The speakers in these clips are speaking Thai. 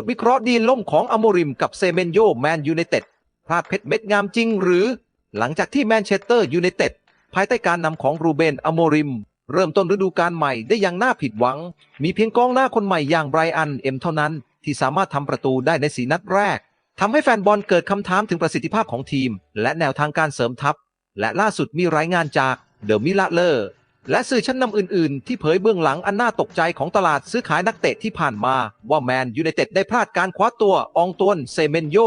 ทวิเคราะห์ดีลล่มของอโมริมกับเซเมนโยแมนยูไนเต็ดพลาดเพชรเม็ดงามจริงหรือ หลังจากที่แมนเชสเตอร์ยูไนเต็ดภายใต้การนำของรูเบนอโมริม เริ่มต้นฤดูกาลใหม่ได้อย่างน่าผิดหวัง มีเพียงกองหน้าคนใหม่อย่างไบรอันเอ็มเท่านั้น ที่สามารถทำประตูได้ในสีนัดแรกทำให้แฟนบอลเกิดคำถามถึงประสิทธิภาพของทีม และแนวทางการเสริมทัพ และล่าสุดมีรายงานจากเดอะมิลเลอร์ และสื่อชั้นนำอื่นๆ ที่เผยเบื้องหลังอันน่าตกใจของตลาดซื้อขายนักเตะที่ผ่านมา ว่าแมนยูไนเต็ดได้พลาดการคว้าตัวอองตวนเซเมนโย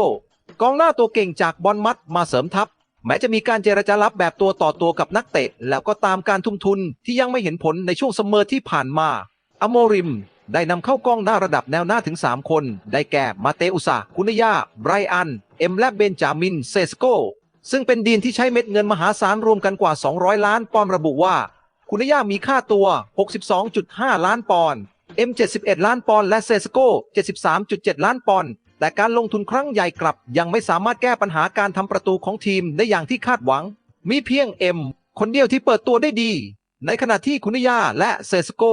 กองหน้าตัวเก่งจากบอลมัดมาเสริมทัพ แม้จะมีการเจรจารับแบบตัวต่อตัวกับนักเตะ แล้วก็ตามการทุ่มทุนที่ยังไม่เห็นผลในช่วงเสมอที่ผ่านมาอโมริม ได้นำเข้ากองหน้าระดับแนวหน้าถึง 3 คน ได้แก่มาเตอุสาคุนยาไบรอัน เอ็มและเบนจามินเซสโกซึ่งเป็นดีนที่ใช้เม็ดเงินมหาศาลรวมกันกว่า 200 ล้านปอนระบุว่า คุณย่ามีค่าตัว 62.5 ล้านปอนด์ M 71 ล้านปอนด์และเซสโก73.7 ล้านปอนด์ แต่การลงทุนครั้งใหญ่กลับ ยังไม่สามารถแก้ปัญหาการทำประตูของทีมได้อย่างที่คาดหวัง มีเพียง M คนเดียวที่เปิดตัวได้ดี ในขณะที่คุณย่าและเซสโก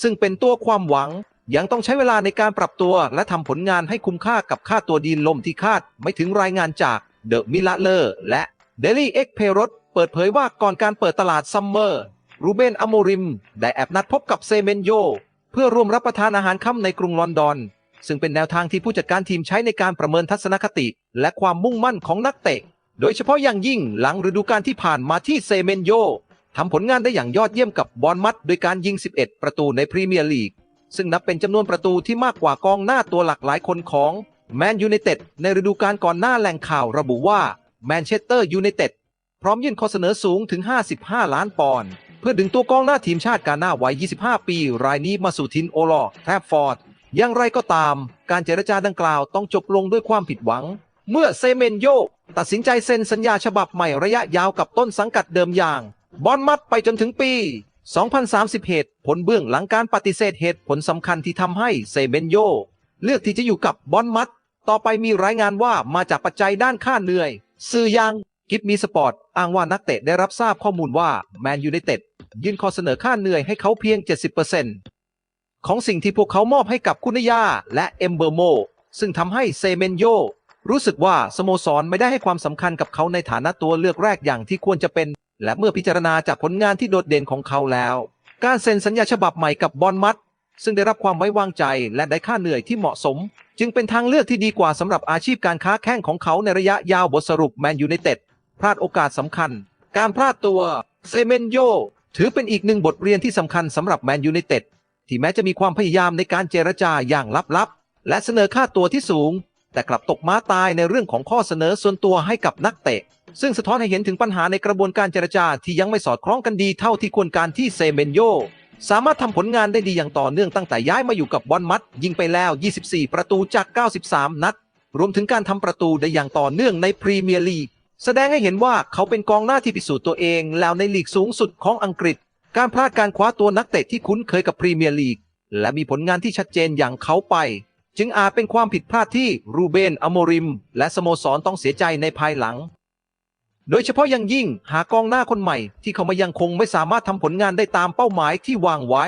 ซึ่งเป็นตัวความหวัง ยังต้องใช้เวลาในการปรับตัว และทำผลงานให้คุ้มค่ากับค่าตัวดีนลมที่คาด ไม่ถึงรายงานจากเดอะมิลเลอร์และเดลี่เอ็กเพรส เปิดเผยว่าก่อนการเปิดตลาดซัมเมอร์รูเบนอโมริม ได้แอบนัดพบกับเซเมนโย เพื่อร่วมรับประทานอาหารค่ำในกรุงลอนดอน ซึ่งเป็นแนวทางที่ผู้จัดการทีมใช้ในการประเมินทัศนคติ และความมุ่งมั่นของนักเตะ โดยเฉพาะอย่างยิ่งหลังฤดูกาลที่ผ่านมาที่เซเมนโยทำผลงานได้อย่างยอดเยี่ยมกับบอลมัดโดยการยิง 11 ประตูในพรีเมียร์ลีก ซึ่งนับเป็นจำนวนประตูที่มากกว่ากองหน้าตัวหลักหลายคนของแมนยูไนเต็ดในฤดูกาลก่อนหน้าแหล่งข่าวระบุว่าแมนเชสเตอร์ยูไนเต็ด พร้อมยื่นข้อเสนอสูงถึง 55 ล้านปอนด์เพื่อดึงตัวกองหน้าทีมชาติกาหน้าวัย 25 ปี รายนี้มาสู่ทินโอลอแทบฟอร์ด อย่างไรก็ตาม การเจรจาดังกล่าวต้องจบลงด้วยความผิดหวัง เมื่อเซเมนโยตัดสินใจเซ็นสัญญาฉบับใหม่ระยะยาวกับต้นสังกัดเดิมอย่างบอลมัดไปจนถึงปี 2030เหตุผลเบื้องหลังการปฏิเสธเหตุผลสำคัญที่ทำให้เซเมนโยเลือกที่จะอยู่กับบอลมัด ต่อไปมีรายงานว่ามาจากปัจจัยด้านค่าเหนื่อย สื่อยัง กิฟมีสปอร์ตอ้างว่านักเตะได้รับทราบข้อมูลว่าแมนยูไนเต็ดยื่นข้อเสนอค่าเหนื่อยให้เขาเพียง 70%ของสิ่งที่พวกเขามอบให้กับคุณยาและเอมเบอร์โม ซึ่งทำให้เซเมนโยรู้สึกว่าสโมสรไม่ได้ให้ความสำคัญกับเขาในฐานะตัวเลือกแรกอย่างที่ควรจะเป็น และเมื่อพิจารณาจากผลงานที่โดดเด่นของเขาแล้ว การเซ็นสัญญาฉบับใหม่กับบอลมัดซึ่งได้รับความไว้วางใจและได้ค่าเหนื่อยที่เหมาะสม จึงเป็นทางเลือกที่ดีกว่าสำหรับอาชีพการค้าแข่งของเขาในระยะยาวบทสรุปแมนยูไนเต็ด พลาดโอกาสสำคัญ การพลาดตัวเซเมนโยถือเป็นอีกหนึ่งบทเรียนที่สำคัญสำหรับแมนยูไนเต็ดที่แม้จะมีความพยายามในการเจรจาอย่างลับๆ และเสนอค่าตัวที่สูง แต่กลับตกม้าตายในเรื่องของข้อเสนอส่วนตัวให้กับนักเตะ ซึ่งสะท้อนให้เห็นถึงปัญหาในกระบวนการเจรจาที่ยังไม่สอดคล้องกันดีเท่าที่ควรการที่เซเมนโยสามารถทำผลงานได้ดีอย่างต่อเนื่องตั้งแต่ย้ายมาอยู่กับบอลมัด ยิงไปแล้ว 24 ประตูจาก 93 นัด รวมถึงการทำประตูได้อย่างต่อเนื่องในพรีเมียร์ลีก แสดงให้เห็นว่าเขาเป็นกองหน้าที่พิสูจน์ตัวเอง แล้วในลีกสูงสุดของอังกฤษ การพลาดการคว้าตัวนักเตะที่คุ้นเคยกับพรีเมียร์ลีก และมีผลงานที่ชัดเจนอย่างเขาไป จึงอาจเป็นความผิดพลาดที่รูเบนอโมริม และสโมสรต้องเสียใจในภายหลัง โดยเฉพาะอย่างยิ่งหากองหน้าคนใหม่ที่เขามายังคงไม่สามารถทำผลงานได้ตามเป้าหมายที่วางไว้